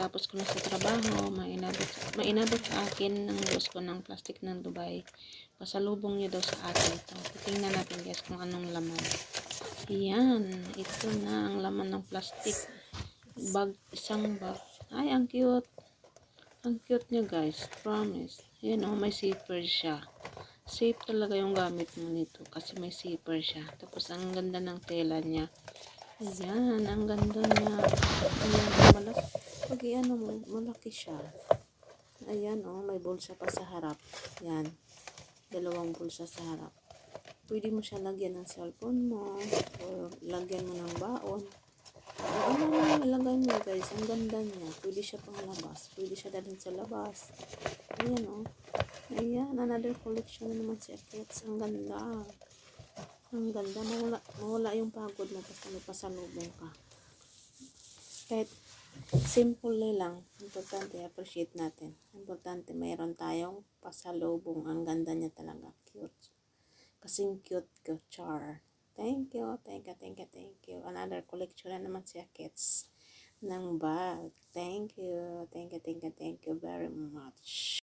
pagkatapos ko na sa trabaho, mainabot, mainabot sa akin ng boss ko ng plastic ng Dubai. Pasalubong niyo daw sa akin ito. Tingnan natin guys kung anong laman. Yan, ito na ang laman ng plastic. Bag, isang bag. Ay, ang cute. Ang cute niya guys, promise. Yan oh, may zipper siya. Safe talaga yung gamit mo nito kasi may zipper siya. Tapos ang ganda ng tela niya. Ayan, ang ganda niya. Ayan, malaki. Siya. Ayan oh, may bulsa pa sa harap. Yan. Dalawang bulsa sa harap. Pwede mo siya lagyan ng cellphone mo or lagyan mo ng baon. O ano mo ilagay mo guys, ang ganda niya. Pwede siya pang labas. Pwede siya dalhin sa labas. Ayan oh. Ayan, another collection na naman si Akets. Ang ganda. Ang ganda. Mawala, mawala yung pagod mo basta may pasalubong ka. Kahit simple lang. Importante, appreciate natin. Importante, mayroon tayong pasalubong. Ang ganda niya talaga. Cute. Kasing cute ko, char. Thank you, thank you, thank you, thank you. Another collection na naman si Akets ng bag. Thank you, thank you, thank you, thank you very much.